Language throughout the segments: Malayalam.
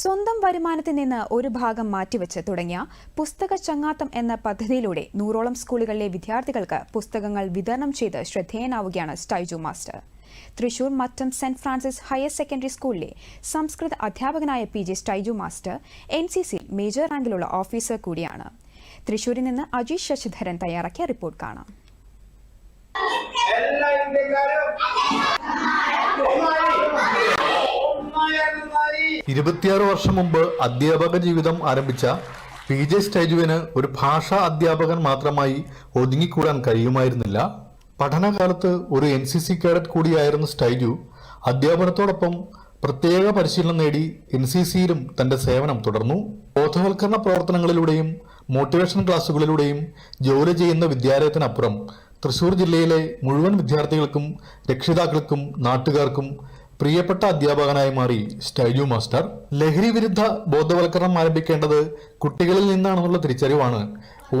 സ്വന്തം വരുമാനത്തിൽ നിന്ന് ഒരു ഭാഗം മാറ്റിവെച്ച് തുടങ്ങിയ പുസ്തക ചങ്ങാത്തം എന്ന പദ്ധതിയിലൂടെ നൂറോളം സ്കൂളുകളിലെ വിദ്യാർത്ഥികൾക്ക് പുസ്തകങ്ങൾ വിതരണം ചെയ്ത് ശ്രദ്ധേയനാവുകയാണ് Styju master. Thrissur Mattom saint Francis higher secondary സ്കൂളിലെ സംസ്കൃത അധ്യാപകനായ P J Styju master N C C major റാങ്കിലുള്ള ഓഫീസർ കൂടിയാണ്. തൃശൂരിൽ നിന്ന് അജീഷ് ശശിധരൻ തയ്യാറാക്കിയ റിപ്പോർട്ട് കാണാം. ഇരുപത്തിയാറ് വർഷം മുമ്പ് അധ്യാപക ജീവിതം ആരംഭിച്ച പി ജെ സ്റ്റൈജുവിന് ഒരു ഭാഷാ അധ്യാപകൻ മാത്രമായി ഒതുങ്ങിക്കൂടാൻ കഴിയുമായിരുന്നില്ല. പഠനകാലത്ത് ഒരു എൻ സി സി കേഡറ്റ് കൂടിയായിരുന്ന സ്റ്റൈജു. അധ്യാപനത്തോടൊപ്പം പ്രത്യേക പരിശീലനം നേടി എൻ സി സിയിലും തന്റെ സേവനം തുടർന്നു. ബോധവൽക്കരണ പ്രവർത്തനങ്ങളിലൂടെയും മോട്ടിവേഷൻ ക്ലാസ്സുകളിലൂടെയും ജോലി ചെയ്യുന്ന വിദ്യാലയത്തിനപ്പുറം തൃശൂർ ജില്ലയിലെ മുഴുവൻ വിദ്യാർത്ഥികൾക്കും രക്ഷിതാക്കൾക്കും നാട്ടുകാർക്കും പ്രിയപ്പെട്ട അധ്യാപകനായി മാറി സ്റ്റൈജു മാസ്റ്റർ ലഹരി വിരുദ്ധ ബോധവൽക്കരണം ആരംഭിക്കേണ്ടത് കുട്ടികളിൽ നിന്നാണെന്നുള്ള തിരിച്ചറിവാണ്.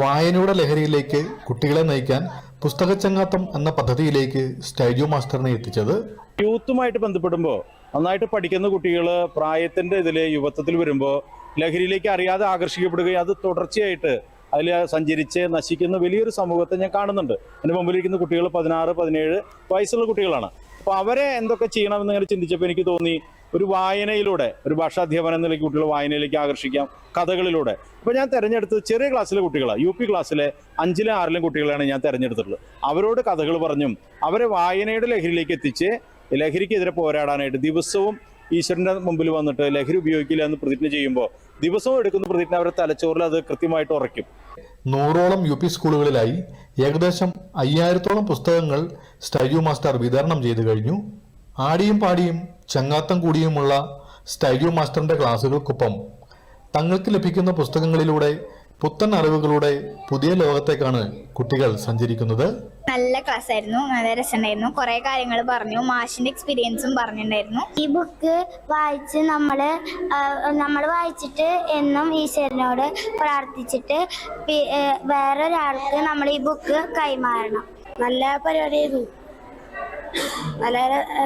വായനയുടെ ലഹരിയിലേക്ക് കുട്ടികളെ നയിക്കാൻ പുസ്തകച്ചങ്ങാത്തം എന്ന പദ്ധതിയിലേക്ക് സ്റ്റൈജു മാസ്റ്ററിനെ എത്തിച്ചത്. യൂത്തുമായിട്ട് ബന്ധപ്പെടുമ്പോൾ നന്നായിട്ട് പഠിക്കുന്ന കുട്ടികൾ പ്രായത്തിന്റെ ഇതിൽ യുവത്വത്തിൽ വരുമ്പോൾ ലഹരിയിലേക്ക് അറിയാതെ ആകർഷിക്കപ്പെടുകയും അത് തുടർച്ചയായിട്ട് അതിൽ സഞ്ചരിച്ച് നശിക്കുന്ന വലിയൊരു സമൂഹത്തെ ഞാൻ കാണുന്നുണ്ട്. എന്റെ മുമ്പിലിരിക്കുന്ന കുട്ടികൾ പതിനാറ് പതിനേഴ് വയസ്സുള്ള കുട്ടികളാണ്. അപ്പോൾ അവരെ എന്തൊക്കെ ചെയ്യണമെന്ന് ഇങ്ങനെ ചിന്തിച്ചപ്പോൾ എനിക്ക് തോന്നി ഒരു വായനയിലൂടെ ഒരു ഭാഷാധ്യാപനം നിലയ്ക്ക് കുട്ടികളെ വായനയിലേക്ക് ആകർഷിക്കാം കഥകളിലൂടെ. അപ്പോൾ ഞാൻ തിരഞ്ഞെടുത്തത് ചെറിയ ക്ലാസ്സിലെ കുട്ടികളാണ് യു പി ക്ലാസ്സിലെ അഞ്ചിലും ആറിലും കുട്ടികളെയാണ് ഞാൻ തിരഞ്ഞെടുത്തിട്ടുള്ളത്. അവരോട് കഥകൾ പറഞ്ഞും അവരെ വായനയുടെ ലഹരിയിലേക്ക് എത്തിച്ച് ലഹരിക്കെതിരെ പോരാടാനായിട്ട് ദിവസവും ഈശ്വരന്റെ മുമ്പിൽ വന്നിട്ട് ലഹരി ഉപയോഗിക്കില്ല എന്ന് പ്രതിജ്ഞ ചെയ്യുമ്പോൾ ദിവസവും എടുക്കുന്ന പ്രതിജ്ഞ അവരുടെ തലച്ചോറിൽ അത് കൃത്യമായിട്ട് ഉറയ്ക്കും. നൂറോളം യു പി സ്കൂളുകളിലായി ഏകദേശം അയ്യായിരത്തോളം പുസ്തകങ്ങൾ സ്റ്റൈജു മാസ്റ്റർ വിതരണം ചെയ്തു കഴിഞ്ഞു. ആടിയും പാടിയും ചങ്ങാത്തം കൂടിയുമുള്ള സ്റ്റൈജു മാസ്റ്ററിന്റെ ക്ലാസുകൾക്കൊപ്പം തങ്ങൾക്ക് ലഭിക്കുന്ന പുസ്തകങ്ങളിലൂടെ പുത്തൻ അറിവുകളുടെ പുതിയ ലോകത്തേക്കാണ് കുട്ടികൾ സഞ്ചരിക്കുന്നത്. നല്ല ക്ലാസ് ആയിരുന്നു. നല്ല രസമുണ്ടായിരുന്നു. കുറെ കാര്യങ്ങൾ പറഞ്ഞു. മാഷിന്റെ എക്സ്പീരിയൻസും പറഞ്ഞിട്ടുണ്ടായിരുന്നു. ഈ ബുക്ക് വായിച്ച് നമ്മൾ നമ്മൾ വായിച്ചിട്ട് എന്നും ഈശ്വരനോട് പ്രാർത്ഥിച്ചിട്ട് വേറൊരാൾക്ക് നമ്മൾ ഈ ബുക്ക് കൈമാറണം. നല്ല പരിപാടിയായിരുന്നു. നല്ല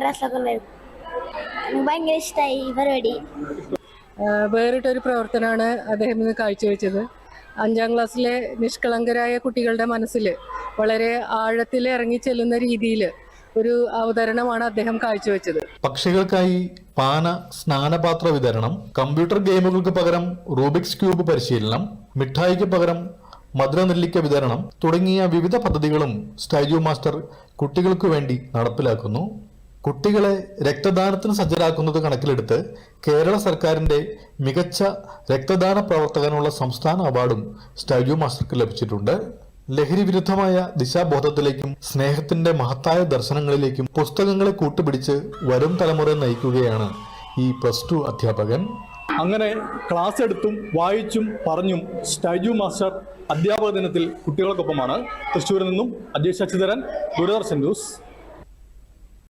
രസമൊക്കെ ഉണ്ടായിരുന്നു എനിക്ക് ഭയങ്കര ഇഷ്ടമായി ഈ പരിപാടി. വേറിട്ടൊരു പ്രവർത്തനമാണ് അദ്ദേഹം ഇന്ന് കാഴ്ചവെച്ചത്. അഞ്ചാം ക്ലാസ്സിലെ നിഷ്കളങ്കരായ കുട്ടികളുടെ മനസ്സിൽ വളരെ ആഴത്തിൽ ഇറങ്ങി ചെല്ലുന്ന രീതിയിൽ ഒരു അവതരണമാണ് അദ്ദേഹം കാഴ്ചവെച്ചത്. പക്ഷികൾക്കായി പാന സ്നാനപാത്ര വിതരണം കമ്പ്യൂട്ടർ ഗെയിമുകൾക്ക് പകരം റൂബിക്സ് ക്യൂബ് പരിശീലനം മിഠായിക്ക് പകരം മധുരനെല്ലിക്ക വിതരണം തുടങ്ങിയ വിവിധ പദ്ധതികളും സ്റ്റൈജു മാസ്റ്റർ കുട്ടികൾക്ക് വേണ്ടി നടപ്പിലാക്കുന്നു. കുട്ടികളെ രക്തദാനത്തിന് സജ്ജരാക്കുന്നത് കണക്കിലെടുത്ത് കേരള സർക്കാരിന്റെ മികച്ച രക്തദാന പ്രവർത്തകനുള്ള സംസ്ഥാന അവാർഡും സ്റ്റാജു മാസ്റ്റർക്ക് ലഭിച്ചിട്ടുണ്ട്. ലഹരി വിരുദ്ധമായ ദിശാബോധത്തിലേക്കും സ്നേഹത്തിന്റെ മഹത്തായ ദർശനങ്ങളിലേക്കും പുസ്തകങ്ങളെ കൂട്ടുപിടിച്ച് വരും തലമുറ നയിക്കുകയാണ് ഈ പ്ലസ് ടു അധ്യാപകൻ. അങ്ങനെ ക്ലാസ് എടുത്തും വായിച്ചും പറഞ്ഞും സ്റ്റാജു മാസ്റ്റർ അധ്യാപക ദിനത്തിൽ കുട്ടികൾക്കൊപ്പമാണ്. തൃശ്ശൂരിൽ നിന്നും അജയ് ശശിധരൻ ദൂരദർശൻ ന്യൂസ്.